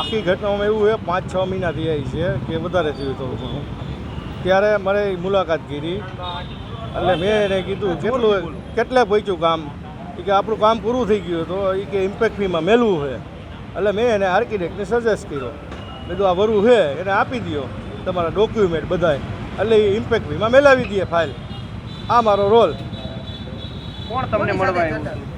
આખી ઘટનામાં એવું છે, પાંચ છ મહિનાથી આવી છે કે વધારે થયું થોડું ઘણું ત્યારે મારે મુલાકાત કરી. એટલે મેં એને કીધું, કેટલું કેટલે પહોંચ્યું કામ એ કે, આપણું કામ પૂરું થઈ ગયું તો એ કે ઇમ્પેક્ટ ફીમાં મેલવું છે. એટલે મેં એને આર્કિટેક્ટને સજેસ્ટ કર્યો. કીધું, આ વરું છે, એને આપી દો તમારા ડોક્યુમેન્ટ બધાય. એટલે એ ઇમ્પેક્ટ ફીમાં મેલાવી દઈએ ફાઇલ આ મારો રોલ કોણ તમને મળવા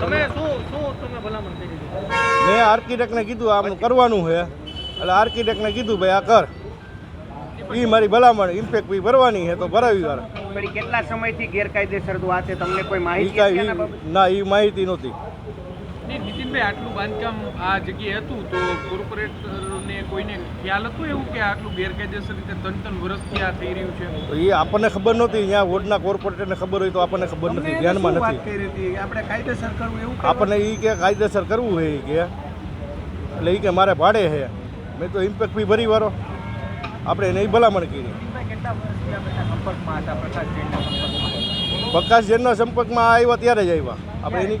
તમે શું શું તમે ભલામણ કરી દીધી? મેં આર્કિટેક્ટને કીધું આમનું કરવાનું છે. એટલે આર્કિટેક્ટને કીધું ભાઈ આ કર. એ મારી ભલામણ ઇમ્પેક્ટ બી ભરવાની છે તો ભરાવી વાર. કેટલા સમયથી ગેરકાયદેસર હતું આ છે તમને કોઈ માહિતી? ના એ માહિતી નહોતી. નહીં નીતિનભાઈ આટલું બાંધકામ આ જગ્યાએ હતું તો કોર્પોરેટરને કોઈને ખ્યાલ હતો એવું કે આટલું ગેરકાયદેસર રીતે ત્રણ ત્રણ વર્ષથી આ થઈ રહ્યું છે? તો એ આપણને ખબર નહોતી. ત્યાં વોર્ડના કોર્પોરેટરને ખબર હોય તો આપણને ખબર નથી. ધ્યાનમાં નથી. આપણે કાયદેસર કરવું એવું આપણને એ કે કાયદેસર કરવું છે એ કે. એટલે એ કે મારે ભાડે છે મેં તો ઇમ્પેક્ટ બી ભરી વારો આપણે એને ભલામણ કરી. પ્રકાશ જૈનના સંપર્કમાં આવ્યા ત્યારે જ આવ્યા. આપણે એની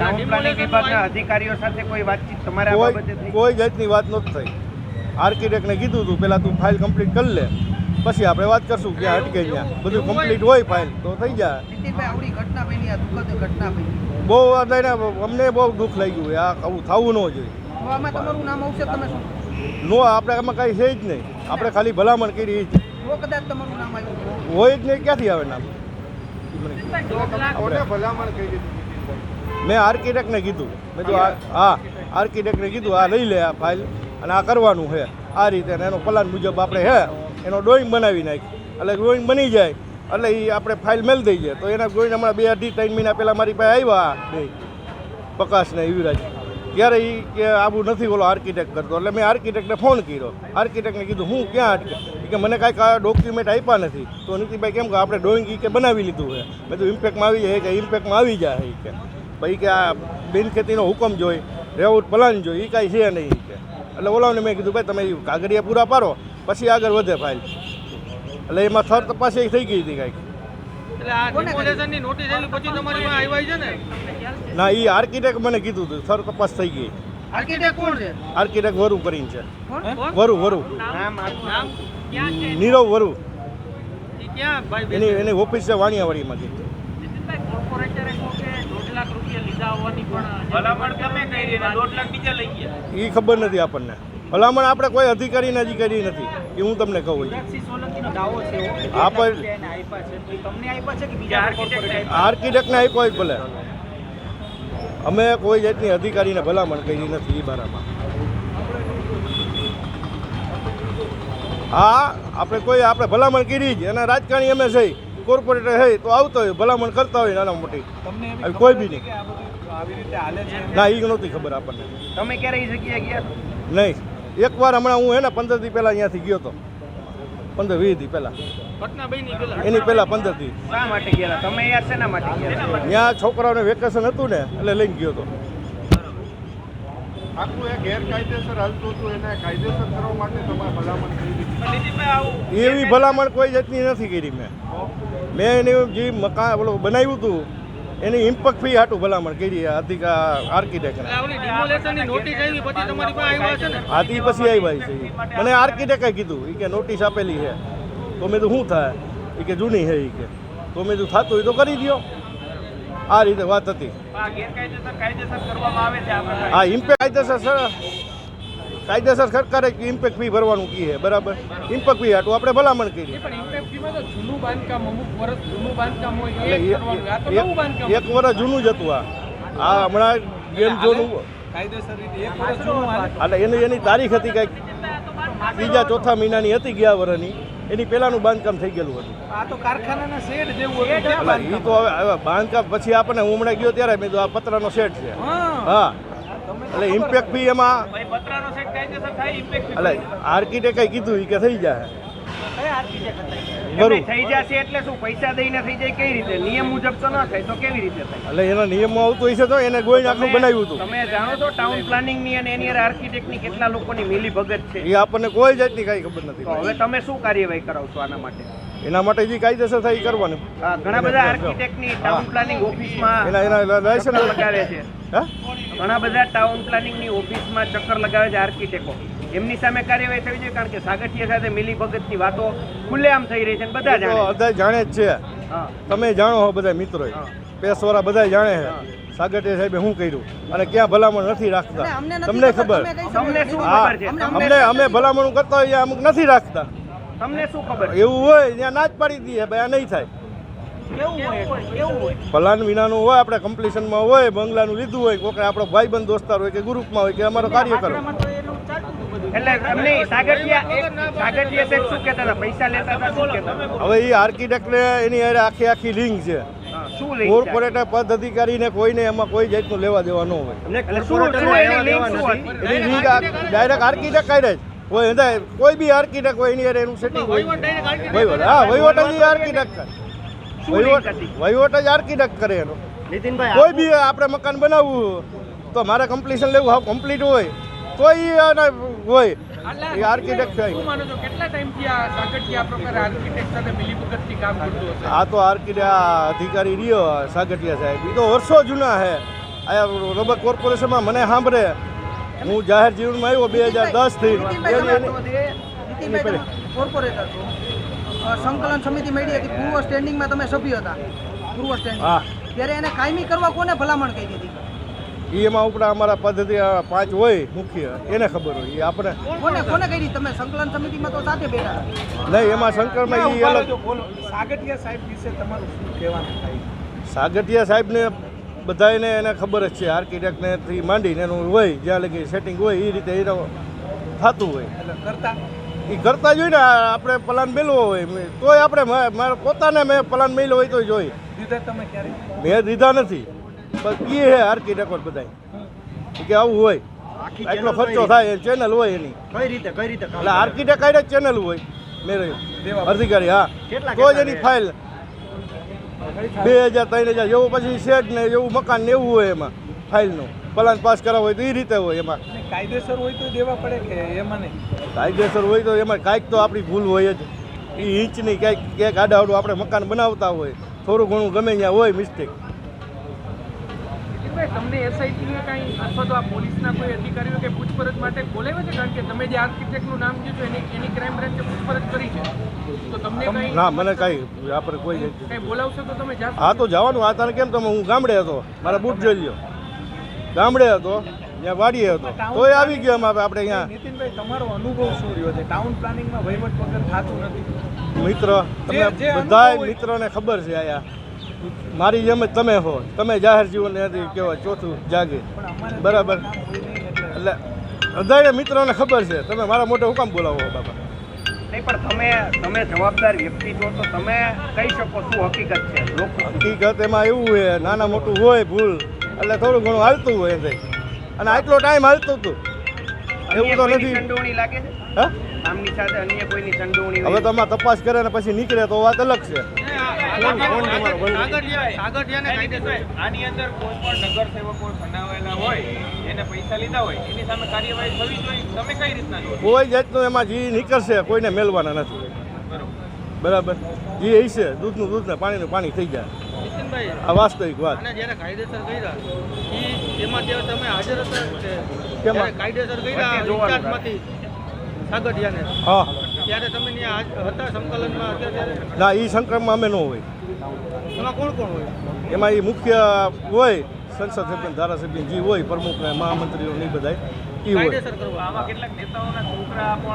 ટાઉન પ્લાનિંગ વિભાગના અધિકારીઓ સાથે કોઈ વાતચીત તમારે કોઈ કોઈ જાતની વાત નથી થઈ. આર્કિટેક્ટને કીધું હતું પહેલાં તું ફાઇલ કમ્પ્લીટ કરી લે. પછી આપણે વાત કરશું ક્યાં અટકે ત્યાં બધું કમ્પ્લીટ હોય ફાઇલ તો થઈ જાય. નીતિનભાઈ આવડી ઘટના બની આ દુઃખદ ઘટના બની. બહુ અમને બહુ દુઃખ લાગ્યું હોય. આ આવું થવું ન જોઈએ. તો આમાં તમારું નામ આવશે તમે શું? નો આપણે આમાં કાંઈ છે જ નહીં. આપણે ખાલી ભલામણ કરી જ જો કદાચ તમારું નામ આવ્યું હોય. જ નહીં ક્યાંથી આવે નામ? મેં આર્કિટેક્ટને કીધું. મેં જો હા આર્કિટેક્ટને કીધું, આ લઈ લે આ ફાઇલ અને આ કરવાનું છે. આ રીતે એનો પ્લાન મુજબ આપણે હે એનો ડ્રોઈંગ બનાવી નાખી. એટલે ડ્રોઈંગ બની જાય, એટલે એ આપણે ફાઇલ મેલ દઈ જાય. તો એના ડ્રોઈંગ હમણાં બે અઢી, ત્રણ મહિના પહેલાં મારી પાસે આવ્યા બે. પ્રકાશને યુવરાજ. ત્યારે એ કે આવું નથી ઓલો આર્કિટેક્ટ કરતો. એટલે મેં આર્કિટેક્ટને ફોન કર્યો. આર્કિટેક્ટને કીધું, હું ક્યાં અટકે? કે, મને કાંઈક આ ડોક્યુમેન્ટ આપ્યા નથી. તો નીતિભાઈ કેમ કે આપણે ડ્રોઈંગ એ કે બનાવી લીધું છે. તો ઇમ્પેક્ટમાં આવી જાય કે ઇમ્પેક્ટમાં આવી જાય કે. ભાઈ કે આ બિનખેતીનો હુકમ જોઈ રેવટ પ્લાન જોઈ એ કાંઈ છે નહીં કે. એટલે ઓલાને મેં કીધું ભાઈ તમે કાગળિયા પૂરા પાડો પછી આગળ વધે ફાઇલ એટલે એમાં થર તપાસ એ થઈ ગઈ હતી કાંઈક. એટલે આ ડિમોલેશનની નોટિસ આવી પછી તમારી પાસે આવ્યા છે ને? ના એ આર્કિટેક્ટ મને કીધું હતું થર તપાસ થઈ ગઈ. આર્કિટેક્ટ કોણ છે? આર્કિટેક્ટ વરુ કરીને છે. વરુ વરુ. નામ આપનું નામ? ક્યાં છે નીરવ વરુ. ઈ ક્યાં? ભાઈ એની એની ઓફિસ છે વાણિયાવાડીમાંથી નીતિનભાઈ કોર્પોરેટરે કહો કે દોઢ લાખ રૂપિયા લીધા હોવાની પણ ભલામણ તમે કરી ને દોઢ લાખ બીજા લઈ ગયા. એ ખબર નથી આપણને. ભલામણ આપણે કોઈ અધિકારીને હજી કરી નથી એ હું તમને કહું છું. આપણે આર્કિટેક્ટને આપ્યો જ ભલે. અમે કોઈ જાતની અધિકારીને ભલામણ કરી નથી એ બારામાં. હા આપણે કોઈ આપણે ભલામણ કરી જ. અને રાજકારણી અમે છે કોર્પોરેટર હોય તો આવતો હોય ભલામણ કરતા હોય નાના મોટી. કોઈ બી નહીં ના એ નહોતી ખબર આપણને. તમે ક્યારે એ જગ્યાએ ગયા નહીં. એકવાર હમણાં હું હે ને પંદર દી પહેલાં અહીંયાથી ગયો હતો પંદર વીસ દી પહેલાં. પેલા એની પહેલાં પંદર દી. શા માટે ગયા તમે યાર શેના માટે ગયા ત્યાં છોકરાઓને વેકેશન હતું ને એટલે લઈને ગયો હતો આખું એ ગેરકાયદેસર હાલતું હતું એને કાયદેસર કરવા માટે તમારે ભલામણ કરી દીધી. નીતિનભાઈ આવું એવી ભલામણ કોઈ જાતની નથી કરી મેં. મેં એની જે મકાન ઓલું બનાવ્યું હતું એની ઇમ્પેક્ટ ફી હાટું ભલામણ કરી અધિક આર્કિટેક્ટ આવી પછી આવ્યા છે. મને આર્કિટેક્ટે કીધું એ કે નોટિસ આપેલી છે. તો મેં તો શું થાય? એ કે જૂની છે એ કે. તો મેં તો થતું હોય તો કરી દો આ રીતે વાત હતી. હા ઇમ્પેક્ટ કાયદેસર સર કાયદેસર સરકારે ઇમ્પેક્ટ ફી ભરવાનું કીએ બરાબર? ઇમ્પેક્ટ ફી હાટું આપણે ભલામણ કરી એ પણ impact fee માં તો જૂનું બાંધકામ અમુક વર્ષ જૂનું બાંધકામ હોય એ કરવાનું આ તો એક- નવું બાંધકામ એક વર્ષ જૂનું જ હતું આ. આ હમણાં ગેમ જોનું કાયદેસર રીતે એક વર્ષ જૂનું એટલે એની એની તારીખ હતી કંઈક. ત્રીજા ચોથા મહિનાની હતી ગયા વર્ષની એની પહેલાંનું બાંધકામ થઈ ગયેલું હતું. આ તો કારખાનાના શેડ જેવું હતું. એ તો હવે હવે બાંધકામ પછી આપણને હું હમણાં ગયો ત્યારે મેં તો આ પતરાનો સેટ છે. હા. હા. એટલે ઇમ્પેક્ટ બી એમાં એટલે આર્કિટેક્ટ આર્કિટેક્ટે કીધું એ કે થઈ જાય. એમને થઈ જશે એટલે શું? પૈસા દઈને થઈ જાય કઈ રીતે? નિયમ મુજબ તો ન થાય તો કેવી રીતે થાય? એટલે એના નિયમમાં આવતું હશે તો એને ગોઈને આખું બનાવ્યું હતું. તમે જાણો છો ટાઉન પ્લાનિંગની અને એની આર્કિટેક્ટની કેટલા લોકોની મિલી ભગત છે? એ આપણને કોઈ જાતની કાંઈ ખબર નથી. હવે તમે શું કાર્યવાહી કરાવશો આના માટે? એના માટે જે કાયદેસર થાય એ કરવાનું. ઘણા બધા આર્કિટેક્ટની ટાઉન પ્લાનિંગ ઓફિસમાં એના એના લાયસન્સ લગાવે છે. ઘણા બધા ટાઉન પ્લાનિંગની ઓફિસમાં ચક્કર લગાવે છે આર્કિટેક્ટો એમની સામે કાર્યવાહી થવી જોઈએ કારણ કે સાગઠિયા સાથે મિલી ભગતની વાતો ખુલ્લેઆમ થઈ રહી છે અને બધા જાણે. બધા જાણે જ છે. તમે જાણો હો બધા મિત્રો હા. બધા જાણે છે. સાગઠિયા સાહેબે શું કર્યું? અને ક્યાં ભલામણ નથી રાખતા? તમને ખબર, અમને- અમે ભલામણ કરતા હોઈએ અમુક નથી રાખતા. તમને શું ખબર એવું હોય ત્યાં ના જ પાડી દઈએ ભાઈ આ નહીં થાય. કેવું હોય? કેવું હોય? પલાન વિનાનું હોય આપણે કમ્પ્લીશનમાં હોય બંગલાનું લીધું હોય કોઈ આપણો ભાઈબંધ દોસ્તાર હોય કે ગ્રુપમાં હોય કે અમારો કાર્યકર. એટલે એમને સાગઠિયા સાગઠિયા સાહેબ શું કહેતા હતા? પૈસા લેતા હતા શું કહેતા હવે એ આર્કિટેક્ટને એની હારે આખી આખી લિંક છે. હા, શું લઈ કોર્પોરેટર પદ અધિકારીને કોઈને એમાં કોઈ જાતનું લેવા દેવા ન હોય. એની લિંક ડાયરેક્ટ આર્કિટેક્ટ કાઢે જ. કોઈ હંધાય કોઈ બી આર્કિટેક્ટ હોય એની હારે એનું સેટિંગ હોય. વહીવટ હા વહીવટ જ આર્કિટેક્ટ કરે. વહીવટ વહીવટ જ આર્કિટેક્ટ કરે એનો. કોઈ બી આપણે મકાન બનાવવું તો મારે કમ્પ્લીશન લેવું હા કમ્પ્લીટ હોય. આના હોય. એ આર્કિટેક્ટ થાય માનો છો કેટલા ટાઈમથી આ સાગઠિયા આ પ્રકારે આર્કિટેક્ટ સાથે મિલીભગતથી કામ કરતો હશે? આ તો આર્કિટેક્ટ અધિકારી રહ્યો સાગઠિયા સાહેબ. એ તો વર્ષો જૂના છે આ રબર કોર્પોરેશનમાં મને સાંભળે. હું જાહેર જીવનમાં આવ્યો બે હજાર દસથી નીતિનભાઈ તમે તો તે- નીતિનભાઈ તમે કોર્પોરેટર સંકલન સમિતિ મળી હતી. પૂર્વ સ્ટેન્ડિંગમાં તમે સભ્ય હતા. પૂર્વ સ્ટેન્ડિંગ હા. ત્યારે એને કાયમી કરવા કોને ભલામણ કરી દીધી એમાં ઉપરા અમારા પદ્ધતિ પાંચ હોય મુખ્ય એને ખબર હોય. એ આપણે કોને કોને કરી? તમે સંકલન સમિતિમાં તો સાથે બેઠા. નહીં એમાં શંકરમાં એ અલગ સાગઠિયા સાહેબ વિશે તમારું શું કહેવાનું થાય? સાગઠિયા સાહેબને બધાને એને ખબર જ છે. આર્કિટેક્ટનેથી માંડીને એનું હોય જ્યાં લગી સેટિંગ હોય એ રીતે એ થતું હોય. કરતા? એ કરતા જ હોય ને આપણે પ્લાન મેળવો હોય. તોય આપણે મારે પોતાને મેં પ્લાન મેળવ્યો હોય તો જોઈ દીધા તમે ક્યારે મેં દીધા નથી. બસ એ હે રેકોર્ડ બધાય. કે આવું હોય. એટલો ખર્ચો થાય ચેનલ હોય એની. કઈ રીતે કઈ રીતે એટલે આર્કિટેક્ટ જ ચેનલ હોય. મેરે દેવા અધિકારી હા. કેટલા- તો જ એની ફાઇલ બે હજાર ત્રણ હજાર એવું પછી શેડ ને એવું મકાન ને એવું હોય એમાં ફાઇલનું પ્લાન પાસ કરાવ હોય તો એ રીતે હોય એમાં. કાયદેસર હોય તો દેવા પડે કે એમાં નહીં? કાયદેસર હોય તો એમાં કાંઈક તો આપણી ભૂલ હોય જ. એ નહીં ક્યાંક ક્યાંક આડાવડું આપણે મકાન બનાવતા હોય. થોડું ઘણું ગમે ત્યાં હોય મિસ્ટેક નીતિનભાઈ, તમને એસઆઈટીને કાંઈ અથવા તો આ પોલીસના કોઈ અધિકારીઓ કે પૂછપરછ માટે બોલાવ્યા છે? કારણ કે તમે જે આર્કિટેક્ટનું નામ કીધું એની એની ક્રાઇમ બ્રાન્ચે પૂછપરછ કરી છે. તો તમને કંઈ ના મને કાંઈ આપણે કોઈ કંઈ બોલાવશો તો તમે જાશો? હા તો જવાનું. આ તને કેમ તમે? હું ગામડે હતો. મારા બૂટ જોઈ લ્યો. ગામડે હતો. ત્યાં વાડીએ હતો. તોય આવી ગયો એમાં આપણે અહીંયા. નીતિનભાઈ તમારો અનુભવ શું રહ્યો છે? ટાઉન પ્લાનિંગમાં વહીવટ વગર થતું નથી. મિત્ર ને મિત્રોને ખબર છે આયા મારી જેમ જ તમે હો. તમે જાહેર જીવન કહેવાય ચોથું જાગે. બરાબર? એટલે અધારે મિત્રોને ખબર છે. તમે મારા મોટે હુકામ બોલાવો બાપા? નહીં પણ તમે તમે જવાબદાર વ્યક્તિ છો તો તમે કહી શકો શું હકીકત છે. હકીકત એમાં એવું હોય નાના મોટું હોય ભૂલ એટલે થોડું ઘણું હાલતું હોય એમ અને આટલો ટાઈમ હાલતું હતું. એવું તો નથી. સંડોવણી લાગે છે? હા? આમની સાથે અન્ય કોઈની સંડોવણી હવે તપાસ કરે ને પછી નીકળે તો વાત અલગ છે. આની અંદર કોઈ પણ નગરસેવકો બનાવેલા હોય એને પૈસા લીધા હોય એની સામે કાર્યવાહી થવી જોઈએ. તમે કઈ રીતના કોઈ જાતનું એમાં જી નીકળશે કોઈને મેળવાના નથી. બરાબર. જે એ છે દૂધનું દૂધ ને પાણીનું પાણી થઈ જાય. આ વાસ્તવિક વાત. જ્યારે કાયદેસર કર્યા એમાં જ્યારે તમે હાજર હતા કાયદેસર કર્યા ઇન્ચાર્જમાંથી સાગઠિયાને હા. ત્યારે તમે હતા સંકલનમાં ના એ સંક્રમમાં અમે ન હોય. એમાં કોણ કોણ હોય? એમાં એ મુખ્ય હોય સંસદ સભ્ય ધારાસભ્ય જે હોય પ્રમુખ મહામંત્રીઓ નહીં બધાય એ હોય.